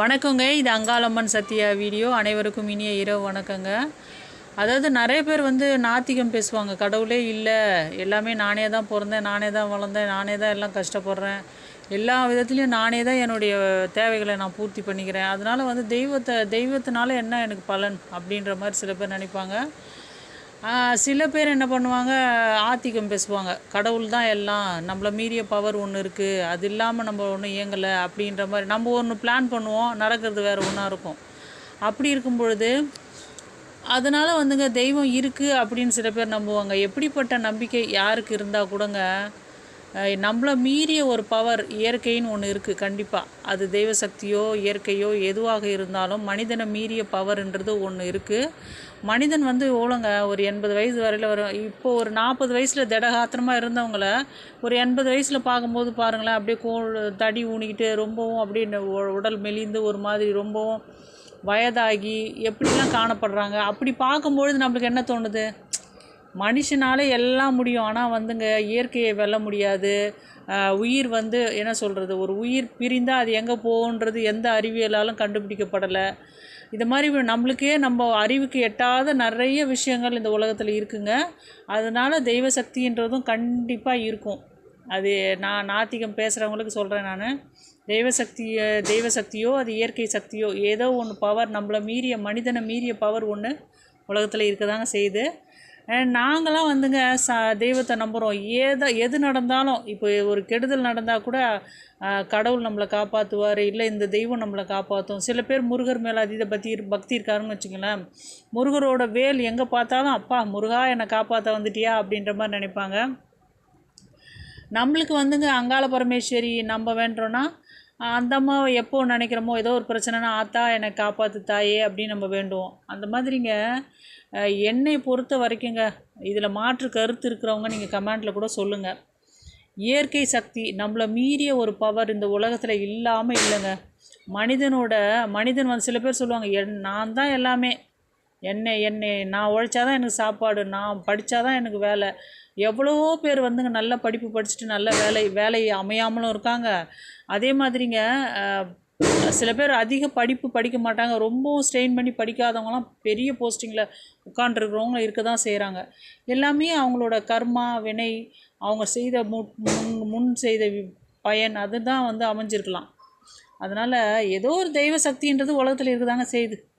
வணக்கங்க. இது அங்காளம்மன் சத்யா வீடியோ. அனைவருக்கும் இனிய இரவு வணக்கங்க. அதாவது நிறைய பேர் வந்து நாத்திகம் பேசுவாங்க. கடவுளே இல்லை. எல்லாமே நானே தான் பிறந்தேன் நானே தான் வளர்ந்தேன் நானே தான் எல்லாம் கஷ்டப்படுறேன். எல்லா விதத்துலேயும் நானே தான் என்னுடைய தேவைகளை நான் பூர்த்தி பண்ணிக்கிறேன். அதனால் வந்து தெய்வத்தை தெய்வத்தினால என்ன எனக்கு பலன் அப்படின்ற மாதிரி சில பேர் நினைப்பாங்க. சில பேர் என்ன பண்ணுவாங்க ஆத்திகம் பேசுவாங்க. கடவுள் தான் எல்லாம் நம்மளை மீறிய பவர் ஒன்று இருக்குது அது இல்லாமல் நம்ம ஒன்றும் இயங்கலை அப்படின்ற மாதிரி நம்ம ஒன்று பிளான் பண்ணுவோம் நடக்கிறது வேறு ஒன்றா இருக்கும். அப்படி இருக்கும் பொழுது அதனால் வந்துங்க தெய்வம் இருக்குது அப்படின்னு சில பேர் நம்புவாங்க. எப்படிப்பட்ட நம்பிக்கை யாருக்கு இருந்தால் கூடங்க நம்மள மீறிய ஒரு பவர் இயற்கைன்னு ஒன்று இருக்குது கண்டிப்பாக அது தெய்வ சக்தியோ இயற்கையோ எதுவாக இருந்தாலும் மனிதனை மீறிய பவர்ன்றது ஒன்று இருக்குது மனிதன் வந்து எவ்வளோங்க ஒரு எண்பது வயசு வரையில் வரும் இப்போ ஒரு நாற்பது வயசில் திடகாத்திரமாக இருந்தவங்கள ஒரு எண்பது வயசில் பார்க்கும்போது பாருங்களேன் அப்படியே கோ தடி ஊனிக்கிட்டு ரொம்பவும் அப்படியே இந்த உடல் மெலிந்து ஒரு மாதிரி ரொம்பவும் வயதாகி எப்படிலாம் காணப்படுறாங்க அப்படி பார்க்கும்பொழுது நம்மளுக்கு என்ன தோணுது? மனுஷனால் எல்லாம் முடியும். ஆனால் வந்துங்க இயற்கையை வெல்ல முடியாது. உயிர் வந்து என்ன சொல்கிறது ஒரு உயிர் பிரிந்தால் அது எங்கே போகுன்றது எந்த அறிவியலாலும் கண்டுபிடிக்கப்படலை. இது மாதிரி நம்மளுக்கே நம்ம அறிவுக்கு எட்டாத நிறைய விஷயங்கள் இந்த உலகத்தில் இருக்குங்க. அதனால தெய்வ சக்தின்றதும் கண்டிப்பாக இருக்கும். அது நான் நாத்திகம் பேசுகிறவங்களுக்கு சொல்கிறேன் நான். தெய்வ சக்தியை தெய்வ சக்தியோ அது இயற்கை சக்தியோ ஏதோ ஒன்று பவர் நம்மளை மீறிய மனிதனை மீறிய பவர் ஒன்று உலகத்தில் இருக்கதாங்க செய்யுது. நாங்களாம் வந்துங்க ச தெய்வத்தை நம்புகிறோம் ஏதோ எது நடந்தாலும் இப்போ ஒரு கெடுதல் நடந்தால் கூட கடவுள் நம்மளை காப்பாற்றுவார் இல்லை இந்த தெய்வம் நம்மளை காப்பாற்றும் சில பேர் முருகர் மேலே அதீத பக்தி பக்தி இருக்காருன்னு வச்சுங்களேன் முருகரோட வேல் எங்கே பார்த்தாலும் அப்பா முருகா என்னை காப்பாற்ற வந்துட்டியா? அப்படின்ற மாதிரி நினைப்பாங்க. நம்மளுக்கு வந்துங்க அங்காள பரமேஸ்வரி நம்ம வேண்டோன்னா அந்த அம்மாவை எப்போ நினைக்கிறோமோ ஏதோ ஒரு பிரச்சனைனா ஆத்தா என்னை காப்பாற்று தாயே அப்படின்னு நம்ம வேண்டுவோம். அந்த மாதிரிங்க என்னை பொறுத்த வரைக்குங்க இதில் மாற்று கருத்து இருக்கிறவங்க நீங்கள் கமெண்ட்டில் கூட சொல்லுங்கள் இயற்கை சக்தி நம்மளை மீறிய ஒரு பவர் இந்த உலகத்தில் இல்லாமல் இல்லைங்க. மனிதனோட மனிதன் வந்து சில பேர் சொல்லுவாங்க என் நான் தான் எல்லாமே. என்னை என்னை நான் உழைச்சாதான் எனக்கு சாப்பாடு நான் படித்தாதான் எனக்கு வேலை. எவ்வளவோ பேர் வந்துங்க நல்ல படிப்பு படிச்சுட்டு நல்ல வேலை வேலை அமையாமலும் இருக்காங்க. அதே மாதிரிங்க சில பேர் அதிக படிப்பு படிக்க மாட்டாங்க. ரொம்பவும் ஸ்ட்ரெயின் பண்ணி படிக்காதவங்களாம் பெரிய போஸ்டிங்கில் உட்காண்ட்ருக்கிறவங்க இருக்க தான் செய்கிறாங்க எல்லாமே அவங்களோட கர்மா வினை அவங்க செய்த முன் முன் முன் செய்த வி- பயன் அதுதான் வந்து அமைஞ்சிருக்கலாம். அதனால் ஏதோ ஒரு தெய்வ சக்தின்றது உலகத்தில் இருக்குதாங்க செய்யுது.